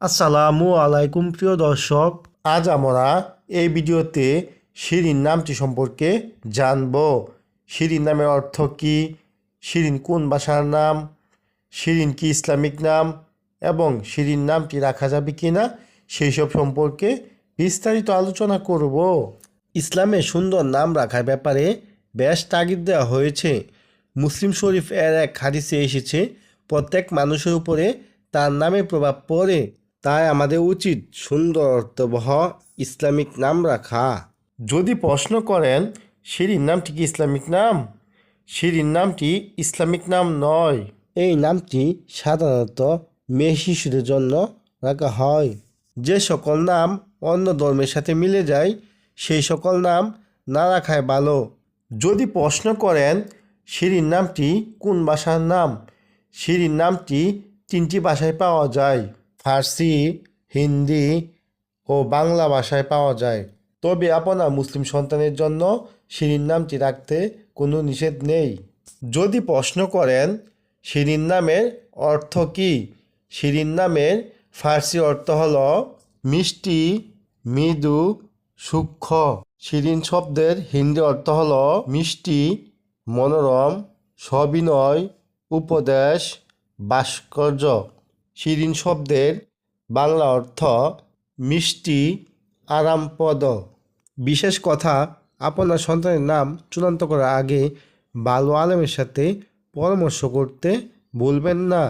আসসালামু আলাইকুম, প্রিয় দর্শক। আজ আমরা এই ভিডিওতে শিরিন নামটি সম্পর্কে জানব। শিরিন নামের অর্থ কী? শিরিন কোন ভাষার নাম? শিরিন কি ইসলামিক নাম? এবং শিরিন নামটি রাখা যাবে কি না সেই সব সম্পর্কে বিস্তারিত আলোচনা করব। ইসলামে সুন্দর নাম রাখার ব্যাপারে বেশ তাগিদ দেওয়া হয়েছে। মুসলিম শরীফ এর এক হাদিসে এসেছে, প্রত্যেক মানুষের উপরে তার নামে প্রভাব পড়ে। তাই আমাদের উচিত সুন্দর অর্থবহ ইসলামিক নাম রাখা। যদি প্রশ্ন করেন শিরিন নামটি কি ইসলামিক নাম? শিরিন নামটি ইসলামিক নাম নয়? এই নামটি সাধারণত মেয়ে শিশুদের জন্য রাখা হয়। যে সকল নাম অন্য ধর্মের সাথে মিলে যায় সেই সকল নাম না রাখায় ভালো। যদি প্রশ্ন করেন শিরিন নামটি কোন ভাষার নাম? শিরিন নামটি তিনটি ভাষায় পাওয়া যায়। ফার্সি, হিন্দি ও বাংলা ভাষায় পাওয়া যায়। তবে আপনার মুসলিম সন্তানের জন্য শিরিন নামটি রাখতে কোনো নিষেধ নেই। যদি প্রশ্ন করেন শিরিন নামের অর্থ কী? শিরিন নামের ফার্সি অর্থ হল মিষ্টি, মৃদু, সূক্ষ্ম। শিরিন শব্দের হিন্দি অর্থ হল মিষ্টি, মনোরম, সবিনয়, উপদেশ, ভাস্কর্য। শিরিন শব্দের বাংলা অর্থ মিষ্টি আরামপদ। বিশেষ কথা, আপনার সন্তানের নাম চূড়ান্ত করার আগে বালু আলমের সাথে পরামর্শ করতে ভুলবেন না।